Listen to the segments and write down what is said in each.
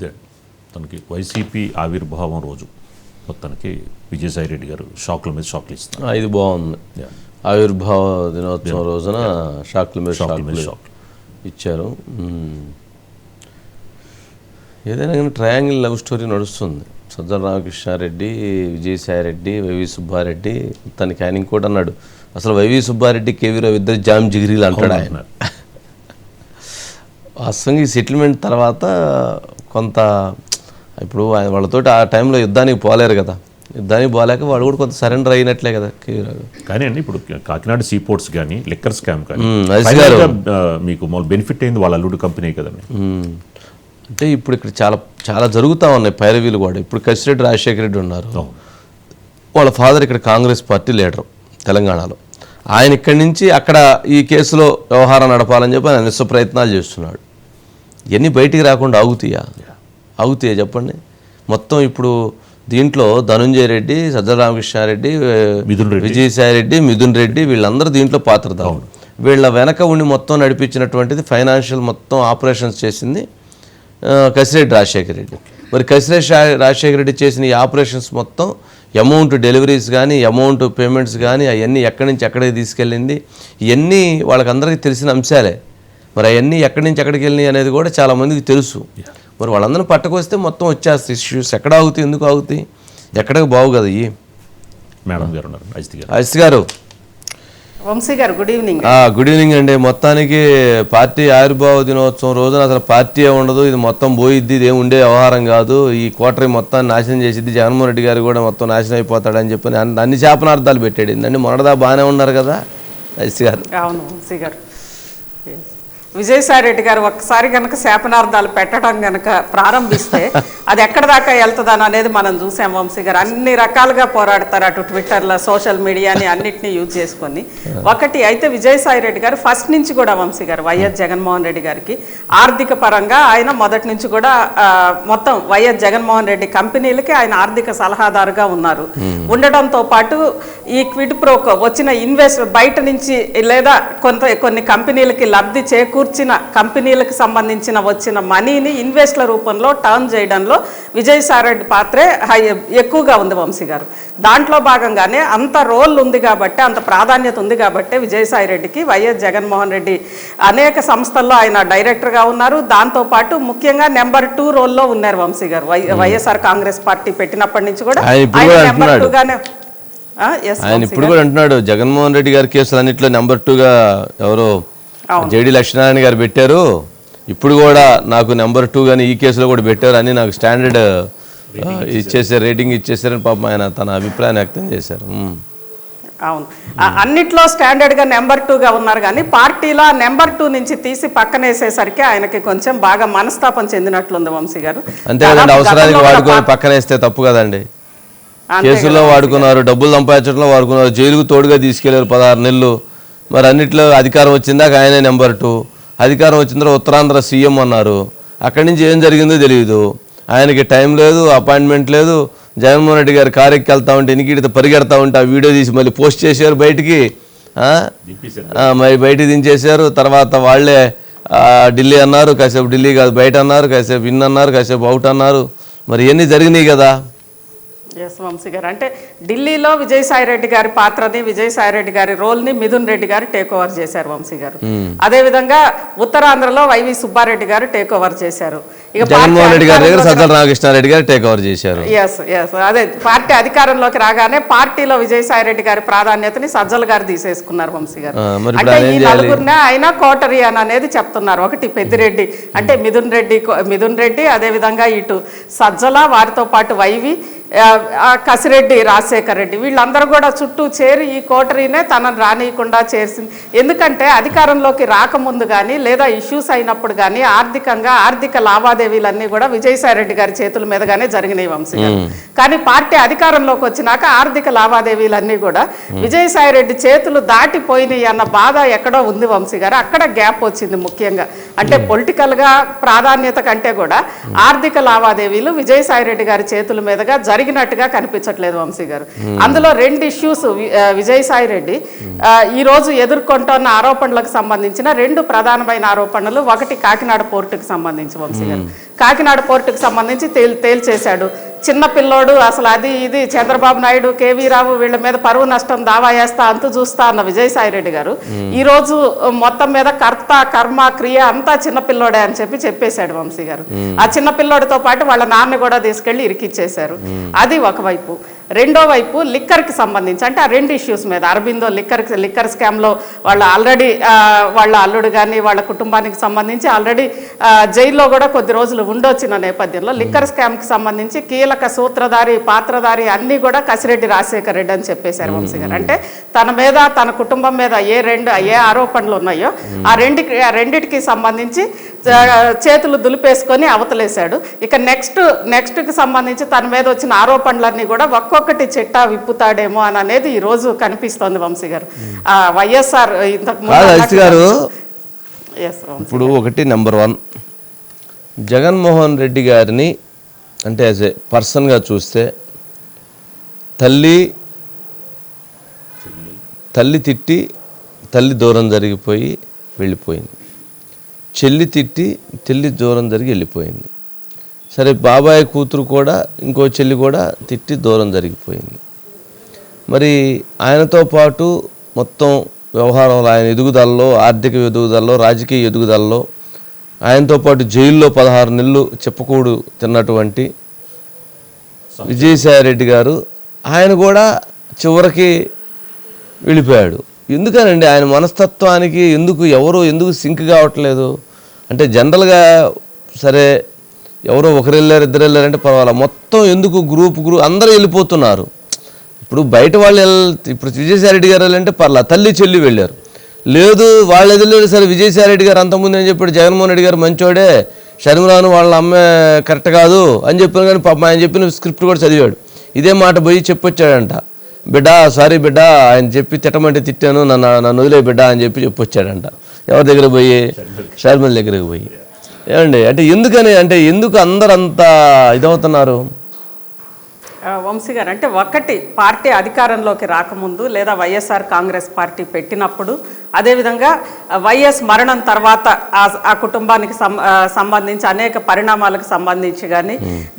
ఇదే. తనకి వైసీపీ ఆవిర్భావం రోజు. మొత్తానికి విజయసాయి రెడ్డి గారు షాక్ల మీద షాక్లు ఇస్తున్నారు. ఆ, ఇది బాగుంది. ఆవిర్భావ దినోత్సవం రోజున షాక్ల మీద షాక్ల మీద షాక్లు. ఇచ్చారు. ఏదైనా కానీ ట్రయాంగిల్ లవ్ స్టోరీ నడుస్తుంది. సజ్జల రామకృష్ణారెడ్డి విజయసాయి రెడ్డి వైవి సుబ్బారెడ్డి తనకి ఆయన ఇంకోటి అన్నాడు. అసలు వైవి సుబ్బారెడ్డి కేవీ రావు ఇద్దరు జామ్ జిగిరీలు అంటాడు ఆయన. వాస్తవంగా ఈ సెటిల్మెంట్ తర్వాత కొంత ఇప్పుడు ఆయన వాళ్ళతోటి ఆ టైంలో యుద్ధానికి పోలేరు కదా. యుద్ధానికి పోలేక వాళ్ళు కూడా కొంత సరెండర్ అయినట్లే కదా. కానీ అండి ఇప్పుడు కాకినాడ సీ పోర్ట్స్ కానీ లిక్కర్ స్కామ్ కానీ మీకు బెనిఫిట్ అయింది వాళ్ళ అల్లుడు కంపెనీ కదండి. మ్మ్. అంటే ఇప్పుడు ఇక్కడ చాలా చాలా జరుగుతూ ఉన్నాయి పైరవీలు కూడా. ఇప్పుడు కసిరెడ్డి రాజశేఖర రెడ్డి ఉన్నారు. వాళ్ళ ఫాదర్ ఇక్కడ కాంగ్రెస్ పార్టీ లీడర్ తెలంగాణలో. ఆయన ఇక్కడి నుంచి అక్కడ ఈ కేసులో వ్యవహారం నడపాలని చెప్పి ఆయన నిస్వ ప్రయత్నాలు చేస్తున్నాడు. ఇవన్నీ బయటికి రాకుండా ఆగుతాయా? ఆగుతాయా చెప్పండి. మొత్తం ఇప్పుడు దీంట్లో ధనుంజయ రెడ్డి సజ్జల రామకృష్ణారెడ్డి మిథున్ రెడ్డి. విజయసాయి రెడ్డి మిథున్ రెడ్డి వీళ్ళందరూ దీంట్లో పాత్రదారులు వీళ్ళ వెనక ఉండి మొత్తం నడిపించినటువంటిది ఫైనాన్షియల్ మొత్తం ఆపరేషన్స్ చేసింది కసిరెడ్డి రాజశేఖర రెడ్డి. మరి కసిరెడ్డి రాజశేఖర రెడ్డి చేసిన ఈ ఆపరేషన్స్ మొత్తం అమౌంట్ డెలివరీస్ కానీ అమౌంట్ పేమెంట్స్ కానీ అవన్నీ ఎక్కడి నుంచి ఎక్కడికి తీసుకెళ్ళింది ఇవన్నీ వాళ్ళకందరికీ తెలిసిన అంశాలే. మరి అవన్నీ ఎక్కడి నుంచి ఎక్కడికి వెళ్ళినాయి అనేది కూడా చాలా మందికి తెలుసు. మరి వాళ్ళందరిని పట్టుకొస్తే మొత్తం వచ్చేస్తాయి. ఇష్యూస్ ఎక్కడ ఆగుతాయి ఎందుకు ఆగుతాయి ఎక్కడికి బాగు కదా ఇవి? మేడం గారు ఉన్నారు అజిత్ గారు. గారు. వంశీ గారు గుడ్ ఈవినింగ్. ఆ, గుడ్ ఈవినింగ్ అండి. మొత్తానికి పార్టీ ఆవిర్భావ దినోత్సవం రోజున అసలు పార్టీ ఏ ఉండదు. ఇది మొత్తం పోయిద్ది ఇది ఉండే వ్యవహారం కాదు. ఈ కోటరీ మొత్తాన్ని నాశనం చేసిద్ది. జగన్మోహన్ రెడ్డి గారు కూడా మొత్తం నాశనం అయిపోతాడని చెప్పి అన్ని- అన్ని శాపనార్థాలు పెట్టాడు. ఏంటంటే మొన్నదా బాగానే ఉన్నారు కదా అజిత్ గారు. అవును వంశీ గారు. Yes. విజయసాయి రెడ్డి గారు ఒక్కసారి కనుక శాపనార్థాలు పెట్టడం కనుక ప్రారంభిస్తే అది ఎక్కడ దాకా వెళ్తుందని అనేది మనం చూసాం వంశీ గారు. అన్ని రకాలుగా పోరాడతారు అటు ట్విట్టర్లో సోషల్ మీడియాని అన్నిటిని యూజ్ చేసుకొని. ఒకటి అయితే విజయసాయి రెడ్డి గారు ఫస్ట్ నుంచి కూడా వంశీ గారు వైఎస్ జగన్మోహన్ రెడ్డి గారికి ఆర్థిక పరంగా ఆయన మొదటి నుంచి కూడా మొత్తం వైఎస్ జగన్మోహన్ రెడ్డి కంపెనీలకి ఆయన ఆర్థిక సలహాదారుగా ఉన్నారు. ఉండడంతో పాటు ఈ క్విడ్ ప్రోకో వచ్చిన ఇన్వెస్ట్ బయట నుంచి లేదా కొంత కొన్ని కంపెనీలకి లబ్ధి చేకూర్చిన కంపెనీలకు సంబంధించిన వచ్చిన మనీని ఇన్వెస్ట్ల రూపంలో టర్న్ చేయడంలో విజయసాయిరెడ్డి పాత్రే హై ఎక్కువగా ఉంది వంశీ గారు దాంట్లో భాగంగానే అంత రోల్ ఉంది కాబట్టి అంత ప్రాధాన్యత ఉంది కాబట్టి విజయసాయి రెడ్డికి వైఎస్ జగన్మోహన్ రెడ్డి అనేక సంస్థల్లో ఆయన డైరెక్టర్గా ఉన్నారు దాంతోపాటు ముఖ్యంగా నెంబర్ టూ రోల్లో ఉన్నారు వంశీ గారు వైఎస్ఆర్ కాంగ్రెస్ పార్టీ పెట్టినప్పటి నుంచి కూడా ఆయన ఇప్పుడు కూడా నెంబర్ అంటున్నాడు. టూగానే ఆ, yes, ఆయన వంశీ ఇప్పుడు గారు. కూడా అంటున్నాడు జగన్మోహన్ రెడ్డి గారి కేసులు అన్నింటిలో నెంబర్ టూగా ఎవరో. జేడి లక్ష్మీనారాయణ గారు పెట్టారు. ఇప్పుడు కూడా నాకు నెంబర్ టూ కానీ ఈ కేసులో కూడా పెట్టారు అని నాకు స్టాండర్డ్ ఇచ్చేసారు రేటింగ్ ఇచ్చేసారని పాపం ఆయన తన అభిప్రాయాన్ని వ్యక్తం చేశారు. అవును. అన్నిట్లో స్టాండర్డ్గా నెంబర్ టూ గా ఉన్నారు కానీ పార్టీలో నెంబర్ టూ నుంచి తీసి పక్కనేసేసరికి ఆయనకి కొంచెం బాగా మనస్తాపం చెందినట్లుంది వంశీ గారు. అంతేకాదండి అవసరానికి వాడుకొని పక్కన వేస్తే తప్పు కదండి. కేసుల్లో వాడుకున్నారు డబ్బులు సంపాదించడంలో వాడుకున్నారు జైలుకు తోడుగా తీసుకెళ్ళారు పదహారు నెలలు. మరి అన్నిట్లో అధికారం వచ్చిందాక ఆయనే నెంబర్ టూ. అధికారం వచ్చిన తర్వాత ఉత్తరాంధ్ర సీఎం అన్నారు. అక్కడి నుంచి ఏం జరిగిందో తెలియదు ఆయనకి టైం లేదు అపాయింట్మెంట్ లేదు. జగన్మోహన్ రెడ్డి గారు కారెక్కి వెళ్తా ఉంటే ఎనికిడితే పరిగెడతా ఉంటే ఆ వీడియో తీసి మళ్ళీ పోస్ట్ చేశారు బయటికి. మరి బయటికి దించేశారు. తర్వాత వాళ్ళే ఢిల్లీ అన్నారు. కాసేపు ఢిల్లీ కాదు బయట అన్నారు. కాసేపు ఇన్ అన్నారు కాసేపు అవుట్ అన్నారు. మరి ఇవన్నీ జరిగినాయి కదా. ఎస్ వంశీ గారు అంటే ఢిల్లీలో విజయసాయి రెడ్డి గారి పాత్రని విజయసాయి రెడ్డి గారి రోల్ని మిథున్ రెడ్డి గారు టేక్ ఓవర్ చేశారు వంశీ గారు. అదే విధంగా ఉత్తరాంధ్రలో వైవి సుబ్బారెడ్డి గారు టేక్ ఓవర్ చేశారు. ఇక జగన్మోహన్ రెడ్డి గారి దగ్గర సజ్జల రామకృష్ణారెడ్డి గారు టేక్ ఓవర్ చేశారు. ఎస్ ఎస్ అదే పార్టీ అధికారంలోకి రాగానే పార్టీలో విజయసాయి రెడ్డి గారి ప్రాధాన్యతని సజ్జల గారు తీసేసుకున్నారు వంశీ గారు. అంటే ఈ? నలుగురినే ఆయన కోటరీ అని అనేది చెప్తున్నారు. ఒకటి పెద్దిరెడ్డి అంటే మిథున్ రెడ్డి మిథున్ రెడ్డి అదే విధంగా ఇటు సజ్జల వారితో పాటు వైవి కసిరెడ్డి రాజశేఖర్ రెడ్డి వీళ్ళందరూ కూడా చుట్టూ చేరి ఈ కోటరీనే తనను రానియకుండా చేసింది. ఎందుకంటే అధికారంలోకి రాకముందు కానీ లేదా ఇష్యూస్ అయినప్పుడు కానీ ఆర్థికంగా ఆర్థిక లావాదేవీలన్నీ కూడా విజయసాయి రెడ్డి గారి చేతుల మీదగానే జరిగినాయి వంశీ గారు కానీ పార్టీ అధికారంలోకి వచ్చినాక ఆర్థిక లావాదేవీలన్నీ కూడా విజయసాయి రెడ్డి చేతులు దాటిపోయినాయి అన్న బాధ ఎక్కడో ఉంది వంశీ గారు అక్కడ గ్యాప్ వచ్చింది ముఖ్యంగా. అంటే పొలిటికల్గా ప్రాధాన్యత కంటే కూడా ఆర్థిక లావాదేవీలు విజయసాయి రెడ్డి గారి చేతుల మీదుగా జరిగినట్టుగా కనిపించట్లేదు వంశీ గారు. అందులో రెండు ఇష్యూస్ విజయసాయి రెడ్డి ఆ, ఈ రోజు ఎదుర్కొంటున్న ఆరోపణలకు సంబంధించిన రెండు ప్రధానమైన ఆరోపణలు ఒకటి కాకినాడ పోర్టుకు సంబంధించి వంశీ గారు. కాకినాడ పోర్టుకు సంబంధించి తేల్ తేల్చేశాడు. చిన్న పిల్లోడు అసలు అది ఇది చంద్రబాబు నాయుడు కేవీ రావు వీళ్ళ మీద పరువు నష్టం దావా వేస్తా అంతు చూస్తా అన్న విజయసాయి రెడ్డి గారు ఈ రోజు మొత్తం మీద కర్త కర్మ క్రియ అంతా చిన్న పిల్లోడే అని చెప్పి చెప్పేశాడు వంశీ గారు. ఆ చిన్న పిల్లోడితో పాటు వాళ్ళ నాన్న కూడా తీసుకెళ్ళి ఇరికిచ్చేశారు. అది ఒకవైపు. రెండో వైపు లిక్కర్కి సంబంధించి అంటే ఆ రెండు ఇష్యూస్ మీద అరబిందో లిక్కర్ లిక్కర్ స్కామ్లో వాళ్ళ ఆల్రెడీ వాళ్ళ అల్లుడు కానీ వాళ్ళ కుటుంబానికి సంబంధించి ఆల్రెడీ జైల్లో కూడా కొద్ది రోజులు ఉండొచ్చిన నేపథ్యంలో. లిక్కర్ స్కామ్కి సంబంధించి కీలక సూత్రధారి పాత్రధారి అన్ని కూడా కసిరెడ్డి రాజశేఖర రెడ్డి అని చెప్పేశారు వంశీ గారు. అంటే తన మీద తన కుటుంబం మీద ఏ రెండు ఏ ఆరోపణలు ఉన్నాయో ఆ రెండు ఆ రెండిటికి సంబంధించి చేతులు దులిపేసుకొని అవతలేశాడు. ఇక నెక్స్ట్ నెక్స్ట్కి సంబంధించి తన మీద వచ్చిన ఆరోపణలన్నీ కూడా ఒక్కొక్కటి చిట్టా విప్పుతాడేమో అని అనేది ఈ రోజు కనిపిస్తోంది వంశీ గారు. ఆ, వైఎస్ఆర్ ఇంతకు గారు. Yes, వంశీ. ఇప్పుడు ఒకటి నెంబర్ వన్ జగన్మోహన్ రెడ్డి గారిని అంటే యాజ్ ఏ పర్సన్గా చూస్తే తల్లి తల్లి తిట్టి తల్లి దూరం జరిగిపోయి వెళ్ళిపోయింది. చెల్లి తిట్టి తెల్లి దూరం జరిగి వెళ్ళిపోయింది. సరే బాబాయ్ కూతురు కూడా ఇంకో చెల్లి కూడా తిట్టి దూరం జరిగిపోయింది. మరి ఆయనతో పాటు మొత్తం వ్యవహారంలో ఆయన ఎదుగుదలలో ఆర్థిక ఎదుగుదలలో రాజకీయ ఎదుగుదలలో ఆయనతో పాటు జైల్లో పదహారు నెలలు చెప్పకూడు తిన్నటువంటి విజయసాయి రెడ్డి గారు ఆయన కూడా చివరికి వెళ్ళిపోయాడు. ఎందుకనండి? ఆయన మనస్తత్వానికి ఎందుకు ఎవరు ఎందుకు సింక్ కావట్లేదు? అంటే జనరల్గా సరే ఎవరో ఒకరు వెళ్ళారు ఇద్దరు వెళ్ళారంటే పర్వాలేదు మొత్తం ఎందుకు గ్రూప్ గ్రూప్ అందరూ వెళ్ళిపోతున్నారు. ఇప్పుడు బయట వాళ్ళు వెళ్- ఇప్పుడు విజయసాయిరెడ్డి గారు వెళ్ళాలంటే పర్లేదు తల్లి చెల్లి వెళ్ళారు. లేదు వాళ్ళు ఎదురు సరే విజయసాయిరెడ్డి గారు అంతకుముందు ఏం చెప్పాడు? జగన్మోహన్ రెడ్డి గారు మంచోడే షర్మిలాను వాళ్ళ అమ్మే కరెక్ట్ కాదు అని చెప్పిన కానీ పాపం ఆయన చెప్పిన స్క్రిప్ట్ కూడా చదివాడు. ఇదే మాట పోయి చెప్పొచ్చాడంట. బిడ్డ సారీ బిడ్డ ఆయన చెప్పి తిట్టమంటే తిట్టాను నన్ను నన్ను వదిలే బిడ్డ అని చెప్పి చెప్పొచ్చాడంట. ఎవరి దగ్గర పోయి? షర్మిల దగ్గరికి పోయి. ఏమండి? అంటే ఎందుకని? అంటే ఎందుకు అందరు ఇదవుతున్నారు? వంశీ గారు అంటే ఒకటి పార్టీ అధికారంలోకి రాకముందు లేదా వైఎస్ఆర్ కాంగ్రెస్ పార్టీ పెట్టినప్పుడు అదేవిధంగా వైఎస్ మరణం తర్వాత ఆ కుటుంబానికి సంబంధించి అనేక పరిణామాలకు సంబంధించి కానీ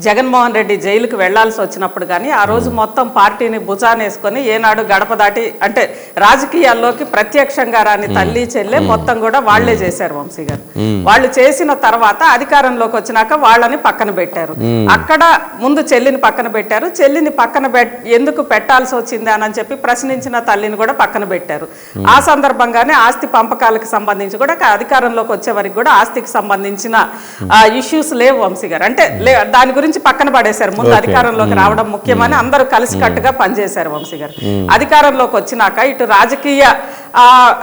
జగన్మోహన్ రెడ్డి జైలుకు వెళ్ళాల్సి వచ్చినప్పుడు కానీ ఆ రోజు మొత్తం పార్టీని భుజానేసుకొని ఏనాడు గడప దాటి అంటే రాజకీయాల్లోకి ప్రత్యక్షంగా రాని తల్లి చెల్లె మొత్తం కూడా వాళ్ళే చేశారు వంశీ గారు. వాళ్ళు చేసిన తర్వాత అధికారంలోకి వచ్చినాక వాళ్ళని పక్కన పెట్టారు. అక్కడ ముందు చెల్లిని పక్కన పెట్టారు చెల్లిని పక్కన పెట్ ఎందుకు పెట్టాల్సి వచ్చింది అని చెప్పి ప్రశ్నించిన తల్లిని కూడా పక్కన పెట్టారు. ఆ సందర్భంగానే ఆస్తి పంపకాలకు సంబంధించి కూడా అధికారంలోకి వచ్చే వరకు కూడా ఆస్తికి సంబంధించిన ఇష్యూస్ లేవు వంశీ గారు. అంటే లే- దాని గురించి పక్కన పడేశారు. ముందు అధికారంలోకి రావడం ముఖ్యమని అందరూ కలిసికట్టుగా పనిచేశారు వంశీ గారు. అధికారంలోకి వచ్చినాక ఇటు రాజకీయ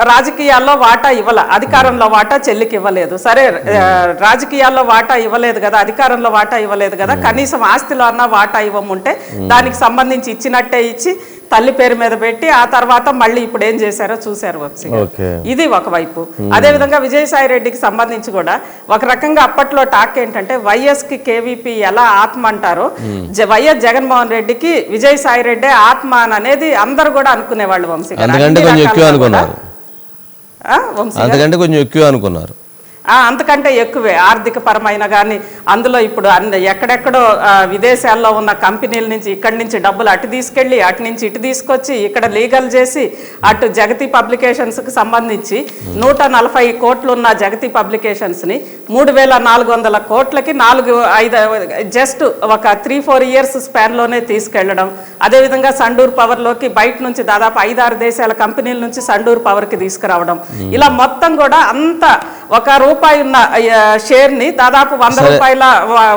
రాజకీయాల్లో వాటా ఇవ్వాల అధికారంలో వాటా చెల్లికి ఇవ్వలేదు సరే ఆ, రాజకీయాల్లో వాటా ఇవ్వలేదు కదా అధికారంలో వాటా ఇవ్వలేదు కదా కనీసం ఆస్తిలో అన్న వాటా ఇవ్వముంటే దానికి సంబంధించి ఇచ్చినట్టే ఇచ్చి తల్లి పేరు మీద పెట్టి ఆ తర్వాత మళ్ళీ ఇప్పుడు ఏం చేశారో చూశారు వంశీ ఇది ఒకవైపు అదే విధంగా విజయసాయి రెడ్డికి సంబంధించి కూడా ఒక రకంగా అప్పట్లో టాక్ ఏంటంటే వైఎస్కి కేవీపీ ఎలా ఆత్మ అంటారో జ- వైఎస్ జగన్మోహన్ రెడ్డికి విజయసాయి రెడ్డి ఆత్మ అని అనేది అందరు కూడా అనుకునేవాళ్ళు వంశీ గారు. అన్ని కొంచెం ఎక్కువ. అనుకున్నారు? అంతకంటే ఎక్కువ ఆర్థిక పరమైన కానీ అందులో ఇప్పుడు అన్ని ఎక్కడెక్కడో విదేశాల్లో ఉన్న కంపెనీల నుంచి ఇక్కడి నుంచి డబ్బులు అటు తీసుకెళ్ళి అటు నుంచి ఇటు తీసుకొచ్చి ఇక్కడ లీగల్ చేసి అటు జగతి పబ్లికేషన్స్కి సంబంధించి నూట నలభై కోట్లు ఉన్న జగతి పబ్లికేషన్స్ని మూడు వేల నాలుగు వందల కోట్లకి నాలుగు ఐదు జస్ట్ ఒక త్రీ ఫోర్ ఇయర్స్ స్పాన్లోనే తీసుకెళ్ళడం అదేవిధంగా సండూర్ పవర్లోకి బయట నుంచి దాదాపు ఐదారు దేశాల కంపెనీల నుంచి సండూర్ పవర్కి తీసుకురావడం. ఇలా మొత్తం కూడా అంత ఒక రూపాయి ఉన్న షేర్ని దాదాపు వంద రూపాయల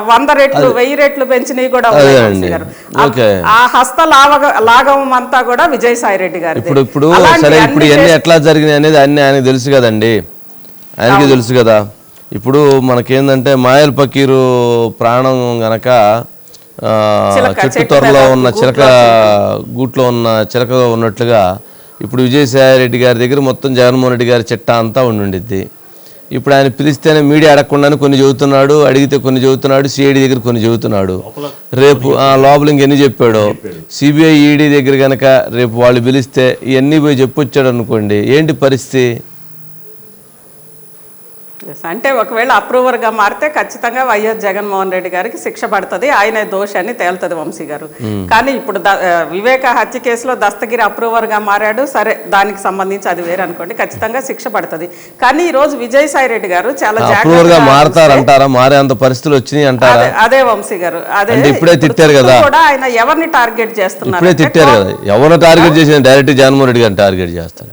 వంద రెట్లు వెయ్యి రెట్లు పెంచినవి కూడా. గారు. ఆ- హస్త లాగ లాఘవం అంతా కూడా విజయసాయి రెడ్డి గారు ఇప్పుడు ఇప్పుడు సరే ఇప్పుడు ఇవన్నీ ఎట్లా జరిగినాయి అనేది అన్ని ఆయనకి తెలుసు కదండి. ఆయనకి తెలుసు కదా. ఇప్పుడు మనకేందంటే మాయల్ పకీరు ప్రాణం గనక చెట్టు త్వరలో ఉన్న చిలక గూట్లో ఉన్న చిలక ఉన్నట్లుగా ఇప్పుడు విజయసాయి రెడ్డి గారి దగ్గర మొత్తం జగన్మోహన్ రెడ్డి గారి చిట్టా అంతా ఉండిద్ది ఇప్పుడు ఆయన పిలిస్తేనే మీడియా అడగకుండానే కొన్ని చెబుతున్నాడు అడిగితే కొన్ని చెబుతున్నాడు సిఐడి దగ్గర కొన్ని చెబుతున్నాడు రేపు ఆ, లోపల ఇంకెన్ని చెప్పాడు. సిబిఐ ఈడీ దగ్గర కనుక రేపు వాళ్ళు పిలిస్తే ఇవన్నీ పోయి చెప్పొచ్చాడు అనుకోండి ఏంటి పరిస్థితి? అంటే ఒకవేళ అప్రూవర్గా మారితే ఖచ్చితంగా వైఎస్ జగన్మోహన్ రెడ్డి గారికి శిక్ష పడుతుంది ఆయన దోషి అని తేలుతుంది వంశీ గారు. కానీ ఇప్పుడు వివేక హత్య కేసులో దస్తగిరి అప్రూవర్గా మారాడు సరే దానికి సంబంధించి అది వేరే అనుకోండి ఖచ్చితంగా శిక్ష పడుతుంది. కానీ ఈ రోజు విజయసాయి రెడ్డి గారు చాలా జాగ్రత్తగా మారతారంటారా? మారేంత పరిస్థితులు వచ్చినాయి అంటారా? అదే- వంశీ గారు అదే ఇప్పుడే తిట్టారు కదా. కూడా ఆయన ఎవరిని టార్గెట్ చేస్తున్నారు? ఇప్పుడే తిట్టారు కదా. ఎవరు టార్గెట్ చేసిన డైరెక్ట్ జగన్మోహన్ రెడ్డి గారిని టార్గెట్ చేస్తాడు.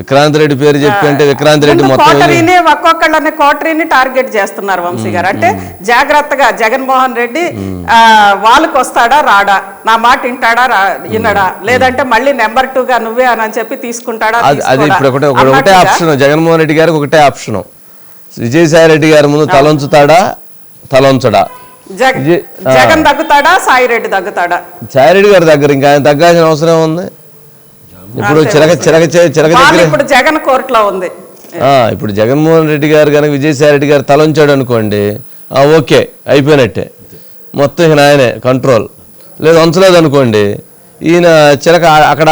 విక్రాంత్ రెడ్డి పేరు చెప్పి అంటే విక్రాంత్ రెడ్డి మొత్తం కోటరీని ఒక్కొక్కళ్ళని కోటరీని టార్గెట్ చేస్తున్నారు వంశీ గారు. అంటే జాగ్రత్తగా జగన్మోహన్ రెడ్డి వాళ్ళకి వస్తాడా రాడా? నా మాట వింటాడా వినడా? లేదంటే మళ్ళీ నెంబర్ టూ గా నువ్వే అని చెప్పి తీసుకుంటాడా అది? ఇప్పుడు ఒకటే ఒకటే ఆప్షన్. జగన్మోహన్ రెడ్డి గారికి ఒకటే ఆప్షన్. విజయసాయి రెడ్డి గారి ముందు తలంచుతాడా? తలంచడా? జగన్ దగ్గుతాడా సాయి రెడ్డి దగ్గుతాడా సాయిరెడ్డి గారి దగ్గర ఇంకా ఆయన తగ్గాల్సిన అవసరం ఉంది ఇప్పుడు చిలక చిలక చే- చిలక వాళ్ళు దగ్గర ఇప్పుడు జగన్ కోర్టులో ఉంది. ఆ, ఇప్పుడు జగన్మోహన్ రెడ్డి గారు కనుక విజయసాయి రెడ్డి గారు తలంచాడు అనుకోండి ఆ, ఓకే అయిపోయినట్టే. మొత్తం ఈయన ఆయనే కంట్రోల్ లేదు ఉంచలేదు అనుకోండి ఈయన చిలక అక్కడ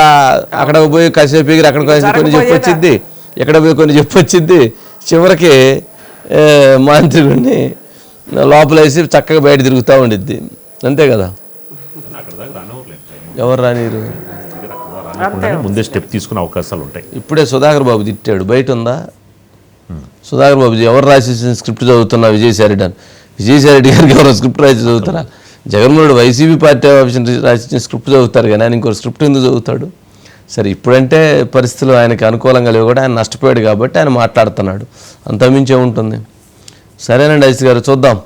అక్కడ పోయి కాసేపు ఎగిరి అక్కడ కొన్ని చెప్పొచ్చిద్ది. ఎక్కడ పోయి కొన్ని చెప్పొచ్చిద్ది. చివరికి మాంత్రికుడిని లోపలేసి చక్కగా బయట తిరుగుతూ ఉండిద్ది. అంతే కదా? అక్కడ దాకా రానివ్వట్లేదు. ఎవరు రానిరు? రానివ్వకుండానే ముందే స్టెప్ తీసుకునే అవకాశాలు ఉంటాయి. ఇప్పుడే సుధాకర్ బాబు తిట్టాడు. బయట ఉందా సుధాకర్ బాబు ఎవరు రాసేసిన స్క్రిప్ట్ చదువుతున్నా విజయసాయి రెడ్డి అని విజయసాయి రెడ్డి గారికి ఎవరో స్క్రిప్ట్ రాసి చదువుతారా? జగన్మోహన్ రెడ్డి వైసీపీ పార్టీ ఆఫీస్ రాసిన స్క్రిప్ట్ చదువుతారు కానీ ఆయన ఇంకో స్క్రిప్ట్ ఎందుకు చదువుతాడు? సరే ఇప్పుడంటే పరిస్థితులు ఆయనకి అనుకూలంగా లేవు కూడా ఆయన నష్టపోయాడు కాబట్టి ఆయన మాట్లాడుతున్నాడు. అంతమించే ఉంటుంది సరేనండి ఐసి గారు చూద్దాం?